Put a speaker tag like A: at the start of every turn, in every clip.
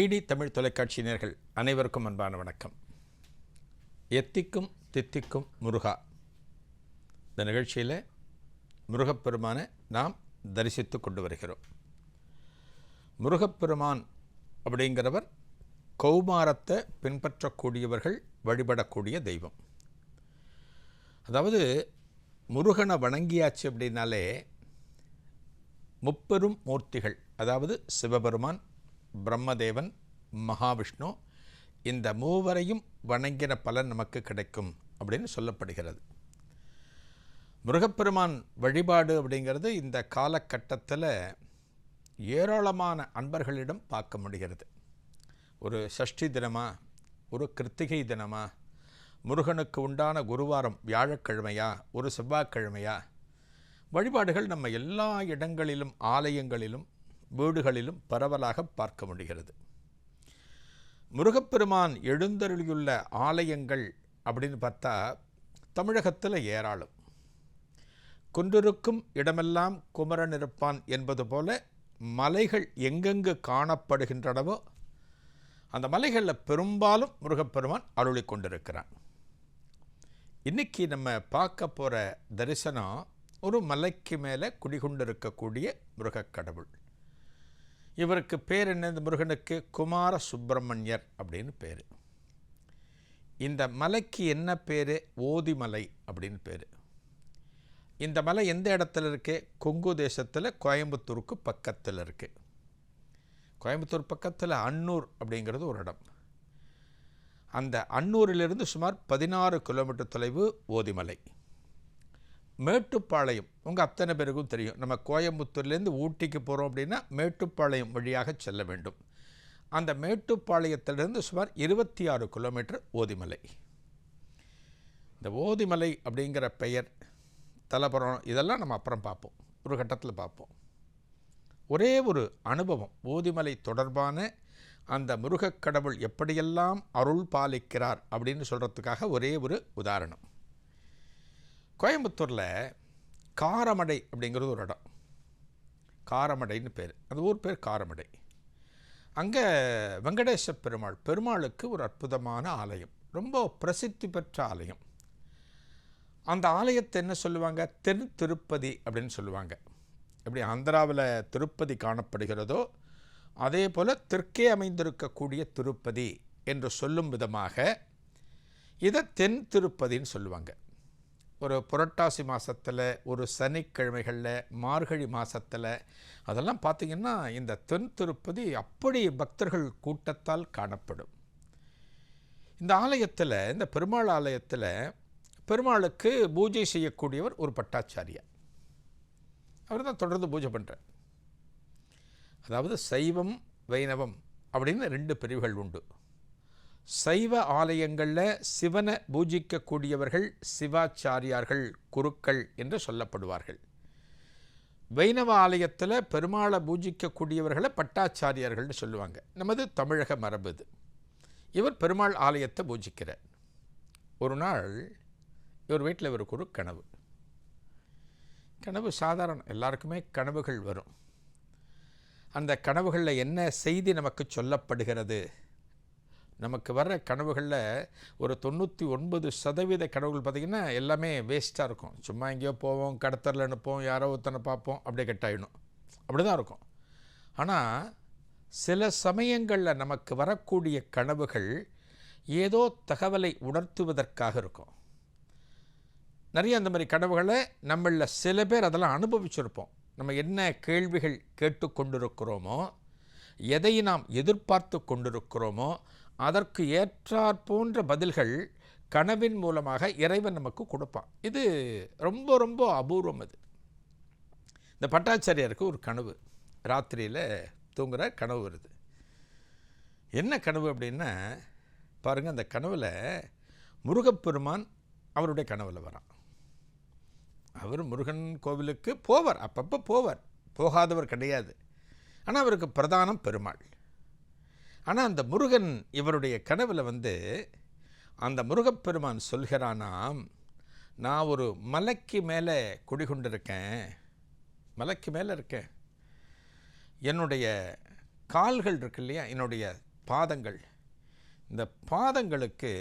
A: DD Tamil தொலைக்காட்சியினர்கள் அனைவருக்கும் அன்பான வணக்கம். எத்திக்கும் தித்திக்கும் முருகா. இந்த நிகழ்ச்சியில் முருகப்பெருமானை நாம் தரிசித்து கொண்டு வருகிறோம். முருகப்பெருமான் அப்படிங்கிறவர் கௌமாரத்தை பின்பற்றக்கூடியவர்கள் வழிபடக்கூடிய தெய்வம். அதாவது முருகனை வணங்கியாச்சு அப்படின்னாலே முப்பெரும் மூர்த்திகள் அதாவது சிவபெருமான் பிரம்மதேவன் மகாவிஷ்ணு இந்த மூவரையும் வணங்கின பலன் நமக்கு கிடைக்கும் அப்படின்னு சொல்லப்படுகிறது. முருகப்பெருமான் வழிபாடு அப்படிங்கிறது இந்த காலகட்டத்தில் ஏராளமான அன்பர்களிடம் பார்க்க முடிகிறது. ஒரு சஷ்டி தினமா ஒரு கிருத்திகை தினமா முருகனுக்கு உண்டான குருவாரம் வியாழக்கிழமையா ஒரு செவ்வாய்க்கிழமையா வழிபாடுகள் நம்ம எல்லா இடங்களிலும் ஆலயங்களிலும் வீடுகளிலும் பரவலாக பார்க்க முடிகிறது. முருகப்பெருமான் எழுந்தருளியுள்ள ஆலயங்கள் அப்படின்னு பார்த்தா தமிழகத்தில் ஏராளம். குன்றிருக்கும் இடமெல்லாம் குமரன் இருப்பான் என்பது போல மலைகள் எங்கெங்கு காணப்படுகின்றனவோ அந்த மலைகளில் பெரும்பாலும் முருகப்பெருமான் அருளி கொண்டிருக்கிறான். இன்னைக்கு நம்ம பார்க்க போகிற தரிசனம் ஒரு மலைக்கு மேலே குடிகொண்டிருக்கக்கூடிய முருகக் கடவுள். இவருக்கு பேர் என்ன? இந்த முருகனுக்கு குமார சுப்பிரமணியர் அப்படின்னு பேர். இந்த மலைக்கு என்ன பேர்? ஓதிமலை அப்படின்னு பேர். இந்த மலை எந்த இடத்துல இருக்குது கொங்கு தேசத்தில் கோயம்புத்தூருக்கு பக்கத்தில் இருக்குது கோயம்புத்தூர் பக்கத்தில் அன்னூர் அப்படிங்கிறது ஒரு இடம். அந்த அன்னூரிலிருந்து சுமார் பதினாறு கிலோமீட்டர் தொலைவு ஓதிமலை. மேட்டுப்பாளையம். உங்கள் அத்தனை பேருக்கும் தெரியும். நம்ம கோயம்புத்தூர்லேருந்து ஊட்டிக்கு போகிறோம் அப்படின்னா மேட்டுப்பாளையம் வழியாக செல்ல வேண்டும். அந்த மேட்டுப்பாளையத்திலிருந்து சுமார் இருபத்தி ஆறு கிலோமீட்டர் ஓதிமலை. இந்த ஓதிமலை அப்படிங்கிற பெயர் தலபுரம் இதெல்லாம் நம்ம அப்புறம் பார்ப்போம். ஒரு கட்டத்தில் பார்ப்போம். ஒரே ஒரு அனுபவம் ஓதிமலை தொடர்பான அந்த முருகக் கடவுள் எப்படியெல்லாம் அருள் பாலிக்கிறார் அப்படின்னு சொல்கிறதுக்காக ஒரே ஒரு உதாரணம். கோயம்புத்தூரில் காரமடை அப்படிங்கிறது ஒரு இடம். காரமடைன்னு பேர். அந்த ஊர் பேர் காரமடை. அங்கே வெங்கடேச பெருமாள் பெருமாளுக்கு ஒரு அற்புதமான ஆலயம். ரொம்ப பிரசித்தி பெற்ற ஆலயம். அந்த ஆலயத்தை என்ன சொல்லுவாங்க? தென் திருப்பதி அப்படின்னு சொல்லுவாங்க. எப்படி ஆந்திராவில் திருப்பதி காணப்படுகிறதோ அதே போல் தெற்கே அமைந்திருக்கக்கூடிய திருப்பதி என்று சொல்லும் விதமாக இதை தென் திருப்பதின்னு சொல்லுவாங்க. ஒரு புரட்டாசி மாதத்தில் ஒரு சனிக்கிழமைகளில் மார்கழி மாதத்தில் அதெல்லாம் பார்த்திங்கன்னா இந்த தென் திருப்பதி அப்படி பக்தர்கள் கூட்டத்தால் காணப்படும். இந்த ஆலயத்தில் இந்த பெருமாள் ஆலயத்தில் பெருமாளுக்கு பூஜை செய்யக்கூடியவர் ஒரு பட்டாச்சாரியார். அவர் தான் தொடர்ந்து பூஜை பண்ணுறார் அதாவது சைவம் வைணவம் அப்படின்னு ரெண்டு பிரிவுகள் உண்டு. சைவ ஆலயங்களில் சிவனை பூஜிக்கக்கூடியவர்கள் சிவாச்சாரியார்கள் குருக்கள் என்று சொல்லப்படுவார்கள். வைணவ ஆலயத்தில் பெருமாளை பூஜிக்கக்கூடியவர்களை பட்டாச்சாரியார்கள்னு சொல்லுவாங்க. நமது தமிழக மரபு இது. இவர் பெருமாள் ஆலயத்தை பூஜிக்கிறார். ஒரு நாள் இவர் வீட்டில் இவருக்கு ஒரு கனவு. கனவு சாதாரணம் எல்லாருக்குமே கனவுகள் வரும். அந்த கனவுகளில் என்ன செய்தி நமக்கு சொல்லப்படுகிறது? நமக்கு வர்ற கனவுகளில் ஒரு தொண்ணூற்றி ஒன்பது சதவீத கனவுகள் பார்த்திங்கன்னா எல்லாமே வேஸ்ட்டாக இருக்கும். சும்மா எங்கேயோ போவோம் கடத்தரில் அனுப்போம் யாரோ ஒருத்தனை பார்ப்போம் அப்படியே கட்டாயிடும் அப்படி தான் இருக்கும். ஆனால் சில சமயங்களில் நமக்கு வரக்கூடிய கனவுகள் ஏதோ தகவலை உணர்த்துவதற்காக இருக்கும். நிறைய அந்த மாதிரி கனவுகளை நம்மளில் சில பேர் அதெல்லாம் அனுபவிச்சிருப்போம். நம்ம என்ன கேள்விகள் கேட்டுக்கொண்டிருக்கிறோமோ எதை நாம் எதிர்பார்த்து கொண்டிருக்கிறோமோ அதற்கு ஏற்றாற் போன்ற பதில்கள் கனவின் மூலமாக இறைவன் நமக்கு கொடுப்பான். இது ரொம்ப ரொம்ப அபூர்வம் அது. இந்த பட்டாச்சாரியாருக்கு ஒரு கனவு. ராத்திரியில் தூங்குற கனவு வருது. என்ன கனவு அப்படின்னா பாருங்கள் அந்த கனவில் முருகப்பெருமான் அவருடைய கனவில் வரான். அவர் முருகன் கோவிலுக்கு போவார். அப்பப்போ போவார். போகாதவர் கிடையாது. ஆனால் அவருக்கு பிரதானம் பெருமாள். ஆனால் அந்த முருகன் இவருடைய கனவில் வந்து அந்த முருகப்பெருமான் சொல்கிறானாம் நான் ஒரு மலைக்கு மேலே குடிகொண்டிருக்கேன் மலைக்கு மேலே இருக்கேன். என்னுடைய கால்கள் இருக்கு இல்லையா என்னுடைய பாதங்கள். இந்த பாதங்களுக்கு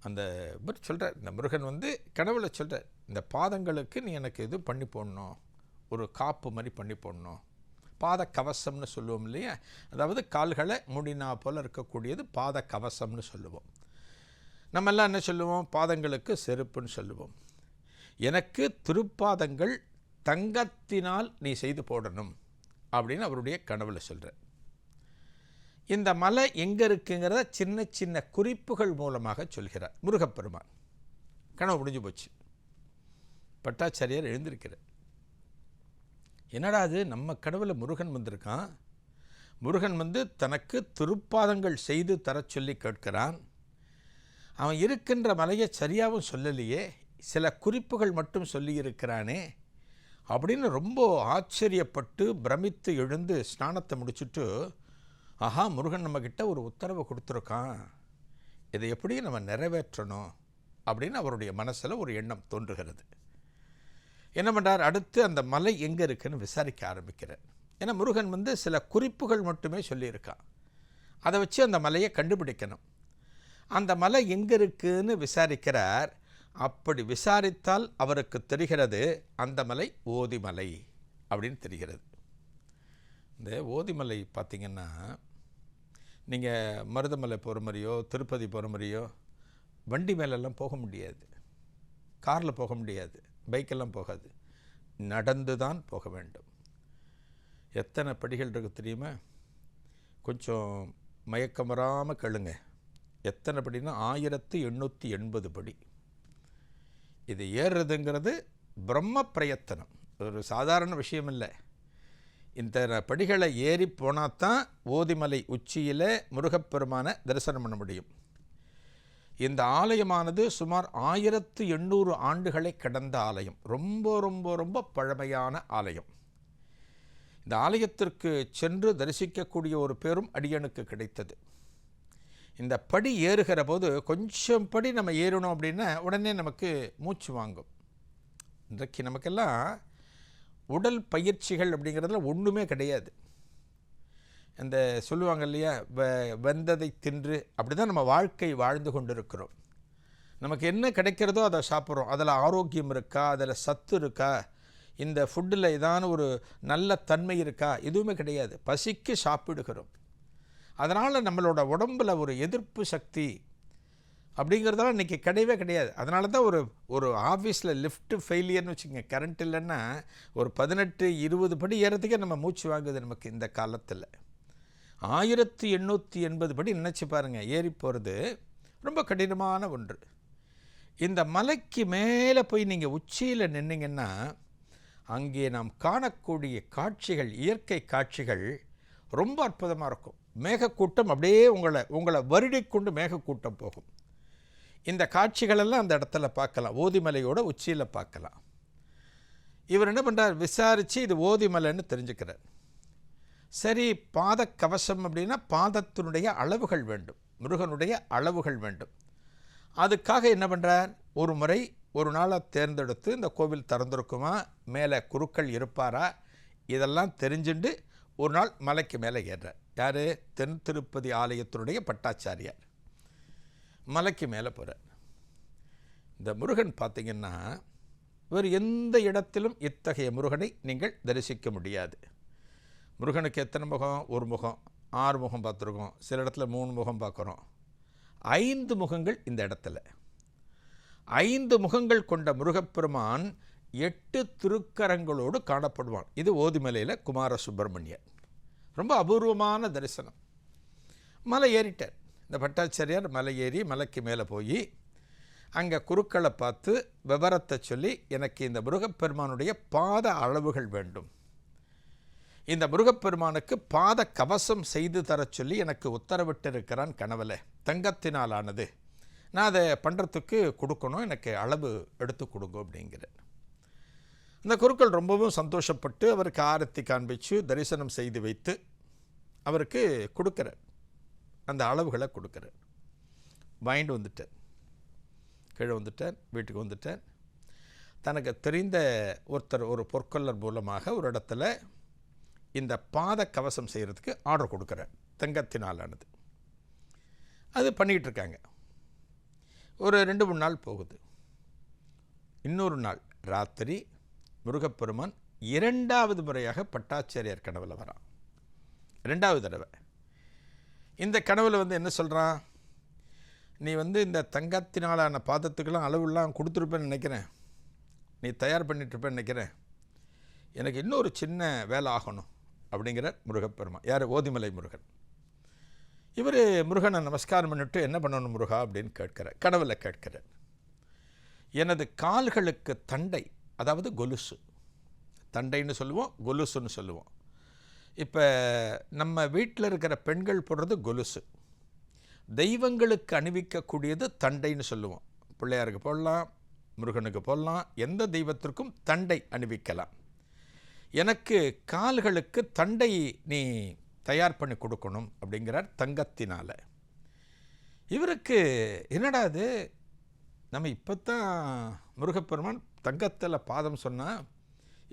A: அந்த இவர் சொல்கிறார் இந்த முருகன் வந்து கனவுல சொல்கிறார் இந்த பாதங்களுக்கு நீ எனக்கு இது பண்ணி போடணும்? ஒரு காப்பு மாதிரி பண்ணி போடணும். பாத கவசம்னு சொல்லுவோம் இல்லையா? அதாவது கால்களை முடினா போல் இருக்கக்கூடியது பாத கவசம்னு சொல்லுவோம். நம்ம எல்லாம் என்ன சொல்லுவோம்? பாதங்களுக்கு செருப்புன்னு சொல்லுவோம். எனக்கு திருப்பாதங்கள் தங்கத்தினால் நீ செய்து போடணும் அப்படின்னு அவருடைய கனவில் சொல்கிறார் இந்த மலை எங்கே இருக்குங்கிறத சின்ன சின்ன குறிப்புகள் மூலமாக சொல்கிறார் முருகப்பெருமான். கனவு முடிஞ்சு போச்சு. பட்டாச்சாரியார் எழுந்திருக்கிறார். என்னடா அது? நம்ம கனவுல முருகன் வந்திருக்கான். முருகன் வந்து தனக்கு திருப்பாதங்கள் செய்து தரச் சொல்லி கேட்கிறான். அவன் இருக்கின்ற மலையை சரியாகவும் சொல்லலையே. சில குறிப்புகள் மட்டும் சொல்லியிருக்கிறானே அப்படின்னு ரொம்ப ஆச்சரியப்பட்டு பிரமித்து எழுந்து ஸ்நானத்தை முடிச்சுட்டு ஆஹா முருகன் நம்மக்கிட்ட ஒரு உத்தரவை கொடுத்துருக்கான். இதை எப்படி நம்ம நிறைவேற்றணும். அப்படின்னு அவருடைய மனசில் ஒரு எண்ணம் தோன்றுகிறது. என்ன பண்ணுறார் அடுத்து அந்த மலை எங்கே இருக்குன்னு விசாரிக்க ஆரம்பிக்கிறார். ஏன்னா முருகன் வந்து சில குறிப்புகள் மட்டுமே சொல்லியிருக்கான் அதை வச்சு அந்த மலையை கண்டுபிடிக்கணும். அந்த மலை எங்கே இருக்குன்னு விசாரிக்கிறார். அப்படி விசாரித்தால் அவருக்கு தெரிகிறது அந்த மலை ஓதிமலை அப்படின்னு தெரிகிறது. இந்த ஓதிமலை பார்த்திங்கன்னா நீங்கள் மருதமலை போகிற மாதிரியோ திருப்பதி போகிற மாதிரியோ வண்டி மேலெல்லாம் போக முடியாது. காரில் போக முடியாது. பைக்கெல்லாம் போகாது. நடந்து தான் போக வேண்டும். எத்தனை படிகள் இருக்குது தெரியுமா? கொஞ்சம் மயக்கம் வராமல் கேளுங்க. எத்தனை படினா ஆயிரத்து எண்ணூற்றி எண்பது படி. இது ஏறுறதுங்கிறது பிரம்ம பிரயத்தனம். ஒரு சாதாரண விஷயம் இல்லை. இந்த படிகளை ஏறி போனால் தான் ஓதிமலை உச்சியில் முருகப்பெருமான தரிசனம் பண்ண முடியும். இந்த ஆலயமானது சுமார் ஆயிரத்து எண்ணூறு ஆண்டுகளை கடந்த ஆலயம். ரொம்ப ரொம்ப ரொம்ப பழமையான ஆலயம். இந்த ஆலயத்திற்கு சென்று தரிசிக்கக்கூடிய ஒரு பேரும் அடியனுக்கு கிடைத்தது. இந்த படி ஏறுகிற போது கொஞ்சம் படி நம்ம ஏறணும் அப்படின்னா உடனே நமக்கு மூச்சு வாங்கும். இன்றைக்கு நமக்கெல்லாம் உடல் பயிற்சிகள் அப்படிங்கிறதுல ஒன்றுமே கிடையாது. இந்த சொல்லுவாங்க இல்லையா? வ வெந்ததை தின்று அப்படி தான் நம்ம வாழ்க்கை வாழ்ந்து கொண்டு இருக்கிறோம் நமக்கு என்ன கிடைக்கிறதோ அதை சாப்பிட்றோம். அதில் ஆரோக்கியம் இருக்கா? அதில் சத்து இருக்கா? இந்த ஃபுட்டில் ஏதான ஒரு நல்ல தன்மை இருக்கா? எதுவுமே கிடையாது. பசிக்கு சாப்பிடுகிறோம். அதனால் நம்மளோட உடம்பில் ஒரு எதிர்ப்பு சக்தி அப்படிங்கிறதெல்லாம் இன்றைக்கி கிடையவே கிடையாது. அதனால தான் ஒரு ஒரு ஆஃபீஸில் லிஃப்ட்டு ஃபெயிலியர்னு வச்சுக்கோங்க. கரண்ட் இல்லைன்னா ஒரு பதினெட்டு இருபது படி ஏறத்துக்கே நம்ம மூச்சு வாங்குது நமக்கு இந்த காலத்தில். ஆயிரத்தி எண்ணூற்றி எண்பது படி நினச்சி பாருங்கள் ஏறி போகிறது ரொம்ப கடினமான ஒன்று. இந்த மலைக்கு மேலே போய் நீங்கள் உச்சியில் நின்னீங்கன்னா அங்கே நாம் காணக்கூடிய காட்சிகள் இயற்கை காட்சிகள் ரொம்ப அற்புதமாக இருக்கும். மேகக்கூட்டம் அப்படியே உங்களை உங்களை வருடி கொண்டு மேகக்கூட்டம் போகும். இந்த காட்சிகளெல்லாம் அந்த இடத்துல பார்க்கலாம். ஓதிமலையோட உச்சியில் பார்க்கலாம். இவர் என்ன பண்ணுறார் விசாரித்து இது ஓதிமலைன்னு தெரிஞ்சுக்கிறார். சரி பாத கவசம் அப்படின்னா பாதத்தினுடைய அளவுகள் வேண்டும். முருகனுடைய அளவுகள் வேண்டும். அதுக்காக என்ன பண்ணுறார் ஒரு முறை ஒரு நாளை தேர்ந்தெடுத்து இந்த கோவில் திறந்திருக்குமா? மேலே குருக்கள் இருப்பாரா? இதெல்லாம் தெரிஞ்சுண்டு ஒரு நாள் மலைக்கு மேலே ஏறுறார். யார்? தென் திருப்பதி ஆலயத்தினுடைய பட்டாச்சாரியார். மலைக்கு மேலே போகிறார் இந்த முருகன் பார்த்திங்கன்னா வேறு எந்த இடத்திலும் இத்தகைய முருகனை நீங்கள் தரிசிக்க முடியாது. முருகனுக்கு எத்தனை முகம்? ஒரு முகம். ஆறு முகம் பார்த்துருக்கோம். சில இடத்துல மூணு முகம் பார்க்குறோம். ஐந்து முகங்கள் இந்த இடத்துல. ஐந்து முகங்கள் கொண்ட முருகப்பெருமான் எட்டு திருக்கரங்களோடு காணப்படுவான். இது ஓதிமலையில் குமார சுப்பிரமணியர் ரொம்ப அபூர்வமான தரிசனம். மலை ஏறிட்டார். இந்த பட்டாச்சாரியார் மலை ஏறி மலைக்கு மேலே போய் அங்கே குருக்களை பார்த்து விவரத்தை சொல்லி எனக்கு இந்த முருகப்பெருமானுடைய பாத அளவுகள் வேண்டும். இந்த முருகப்பெருமானுக்கு பாத கவசம் செய்து தரச் சொல்லி எனக்கு உத்தரவிட்டு இருக்கிறான் கனவுல. தங்கத்தினால் ஆனது நான் அதை பண்ணுறதுக்கு கொடுக்கணும் எனக்கு அளவு எடுத்து கொடுங்க அப்படிங்கிறேன் அந்த குருக்கள் ரொம்பவும் சந்தோஷப்பட்டு அவருக்கு ஆரத்தி காண்பிச்சு தரிசனம் செய்து வைத்து அவருக்கு கொடுக்குறார். அந்த அளவுகளை கொடுக்குறார். வாங்கிட்டு வந்துட்டேன் கீழே வந்துட்டேன் வீட்டுக்கு வந்துட்டேன் தனக்கு தெரிந்த ஒருத்தர் ஒரு பொற்கொள்ளர் மூலமாக ஒரு இடத்துல இந்த பாத கவசம் செய்கிறதுக்கு ஆர்டர் கொடுக்குறேன். தங்கத்தினாலானது. அது பண்ணிக்கிட்டு இருக்காங்க ஒரு ரெண்டு மூணு நாள் போகுது. இன்னொரு நாள் ராத்திரி முருகப்பெருமான் இரண்டாவது முறையாக பட்டாச்சாரியார் கனவுல வரான். ரெண்டாவது தடவை. இந்த கனவில் வந்து என்ன சொல்கிறான் நீ வந்து இந்த தங்கத்தினாலான பாதத்துக்கெல்லாம் அளவுலாம் கொடுத்துருப்பேன்னு நினைக்கிறேன். நீ தயார் பண்ணிட்டுருப்பேன்னு நினைக்கிறேன். எனக்கு இன்னொரு சின்ன வேலை ஆகணும். அப்படிங்கிற முருகப்பெருமான். யார்? ஓதிமலை முருகன். இவர் முருகனை நமஸ்காரம் பண்ணிட்டு என்ன பண்ணணும் முருகா அப்படின்னு கேட்கிறார். கடவுளை கேட்கிறார். எனது கால்களுக்கு தண்டை அதாவது கொலுசு. தண்டைன்னு சொல்லுவோம் கொலுசுன்னு சொல்லுவோம். இப்போ நம்ம வீட்டில் இருக்கிற பெண்கள் போடுறது கொலுசு. தெய்வங்களுக்கு அணிவிக்கக்கூடியது தண்டைன்னு சொல்லுவோம். பிள்ளையாருக்கு போடலாம் முருகனுக்கு போடலாம் எந்த தெய்வத்திற்கும் தண்டை அணிவிக்கலாம். எனக்கு கால்களுக்கு தண்டை நீ தயார் பண்ணி கொடுக்கணும் அப்படிங்கிறார் தங்கத்தினால். இவருக்கு என்னடா அது நம்ம இப்போ தான் முருகப்பெருமான் தங்கத்தில் பாதம் சொன்னால்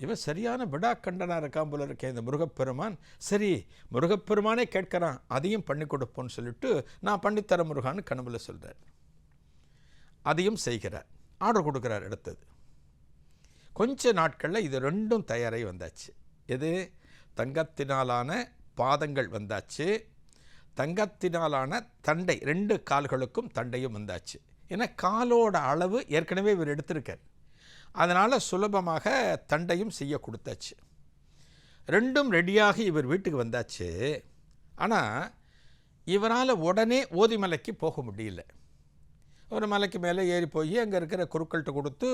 A: இவன் சரியான விடாக்கண்டனாக இருக்கான் போல இருக்கேன் இந்த முருகப்பெருமான். சரி முருகப்பெருமானே கேட்குறான் அதையும் பண்ணி கொடுப்போன்னு சொல்லிட்டு நான் பண்ணித்தர முருகான்னு கனவுல சொல்கிறார் அதையும் செய்கிறார். ஆர்டர் கொடுக்குறார் அடுத்தது. கொஞ்ச நாட்களில் இது ரெண்டும் தயாராகி வந்தாச்சு. எது? தங்கத்தினாலான பாதங்கள் வந்தாச்சு. தங்கத்தினாலான தண்டை ரெண்டு கால்களுக்கும் தண்டையும் வந்தாச்சு. ஏன்னா காலோட அளவு ஏற்கனவே இவர் எடுத்திருக்கார். அதனால் சுலபமாக தண்டையும் செய்ய கொடுத்தாச்சு. ரெண்டும் ரெடியாகி இவர் வீட்டுக்கு வந்தாச்சு. ஆனால் இவரால் உடனே ஓதிமலைக்கு போக முடியல. ஒரு மலைக்கு மேலே ஏறி போய் அங்கே இருக்கிற குருக்கள்கிட்ட கொடுத்து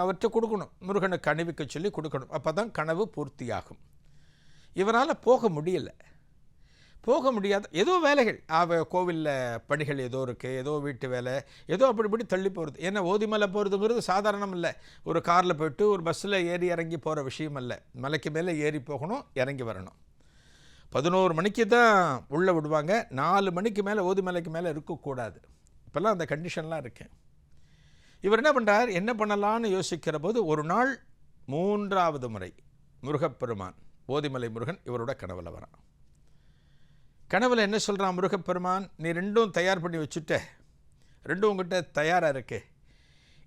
A: அவற்றை அவர்கிட்ட கொடுக்கணும். முருகனுக்கு அணிவிக்க சொல்லி கொடுக்கணும். அப்போ தான் கனவு பூர்த்தியாகும். இவரால் போக முடியல. போக முடியாத ஏதோ வேலைகள். அவ கோவிலில் பணிகள் ஏதோ இருக்குது ஏதோ வீட்டு வேலை ஏதோ அப்படி இப்படி தள்ளி போகிறது ஏன்னா ஓதிமலை போகிறதுங்கிறது சாதாரணம் இல்லை. ஒரு காரில் போயிட்டு ஒரு பஸ்ஸில் ஏறி இறங்கி போகிற விஷயம் இல்லை மலைக்கு மேலே ஏறி போகணும் இறங்கி வரணும். பதினோரு மணிக்கு தான் உள்ளே விடுவாங்க. நாலு மணிக்கு மேலே ஓதிமலைக்கு மேலே இருக்கக்கூடாது. இப்போல்லாம் அந்த கண்டிஷன்லாம் இருக்கு. இவர் என்ன பண்ணுறார் என்ன பண்ணலான்னு யோசிக்கிற போது ஒரு நாள் மூன்றாவது முறை முருகப்பெருமான் ஓதிமலை முருகன் இவரோட கனவுல வரான். கனவுல என்ன சொல்கிறான் முருகப்பெருமான்? நீ ரெண்டும் தயார் பண்ணி வச்சுட்ட. ரெண்டும் உங்ககிட்ட தயாராக இருக்கு.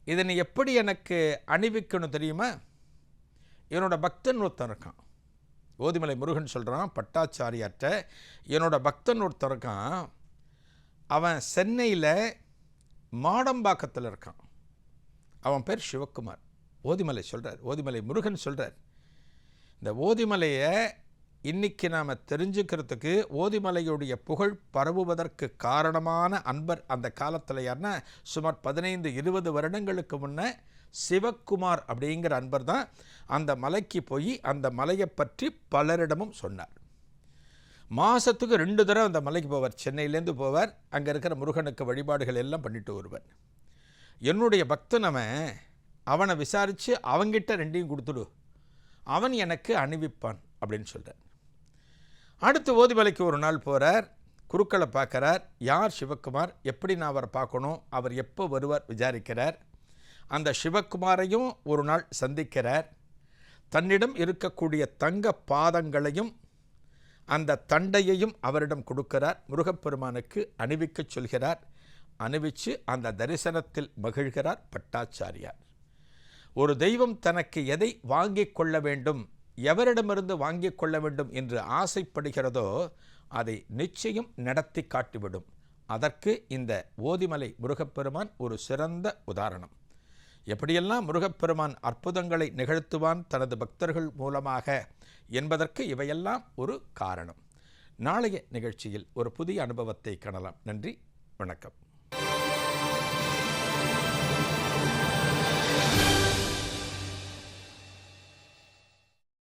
A: இதை நீ எப்படி எனக்கு அணிவிக்கணும் தெரியுமா? என்னோட பக்தன் ஒருத்தன் இருக்கான். ஓதிமலை முருகன் சொல்கிறான் பட்டாச்சாரியார்கிட்ட என்னோட பக்தன் ஒருத்தன் இருக்கான். அவன் சென்னையில் மாடம்பாக்கத்தில் இருக்கான். அவன் பேர் சிவக்குமார். ஓதிமலை சொல்கிறார் ஓதிமலை முருகன் சொல்கிறார் இந்த ஓதிமலையை இன்னைக்கு நாம் தெரிஞ்சுக்கிறதுக்கு ஓதிமலையுடைய புகழ் பரவுவதற்கு காரணமான அன்பர் அந்த காலத்தில் யாருன்னா சுமார் பதினைந்து இருபது வருடங்களுக்கு முன்னே சிவக்குமார் அப்படிங்கிற அன்பர் தான் அந்த மலைக்கு போய் அந்த மலையை பற்றி பலரிடமும் சொன்னார். மாதத்துக்கு ரெண்டு தடவை அந்த மலைக்கு போவார். சென்னையிலேருந்து போவார். அங்கே இருக்கிற முருகனுக்கு வழிபாடுகள் எல்லாம் பண்ணிட்டு வருவார். என்னுடைய பக்தன் அவன் அவனை விசாரித்து அவங்கிட்ட ரெண்டையும் கொடுத்துடு. அவன் எனக்கு அணிவிப்பான் அப்படின்னு சொல்கிறார் அடுத்து ஓதிமலைக்கு ஒரு நாள் போகிறார் குருக்களை பார்க்குறார். யார் சிவக்குமார்? எப்படி நான் அவரை பார்க்கணும்? அவர் எப்போ வருவார்? விசாரிக்கிறார். அந்த சிவக்குமாரையும் ஒரு நாள் சந்திக்கிறார். தன்னிடம் இருக்கக்கூடிய தங்க பாதங்களையும் அந்த தண்டையையும் அவரிடம் கொடுக்கிறார். முருகப்பெருமானுக்கு அணிவிக்கச் சொல்கிறார். அணிவிச்சு அந்த தரிசனத்தில் மகிழ்கிறார் பட்டாச்சாரியார். ஒரு தெய்வம் தனக்கு எதை வாங்கிக் கொள்ள வேண்டும் எவரிடமிருந்து வாங்கிக் கொள்ள வேண்டும் என்று ஆசைப்படுகிறதோ அதை நிச்சயம் நடத்தி காட்டிவிடும். அதற்கு இந்த ஓதிமலை முருகப்பெருமான் ஒரு சிறந்த உதாரணம். எப்படியெல்லாம் முருகப்பெருமான் அற்புதங்களை நிகழ்த்துவான் தனது பக்தர்கள் மூலமாக என்பதற்கு இவையெல்லாம் ஒரு காரணம். நாளைய நிகழ்ச்சியில் ஒரு புதிய அனுபவத்தை காணலாம். நன்றி. வணக்கம்.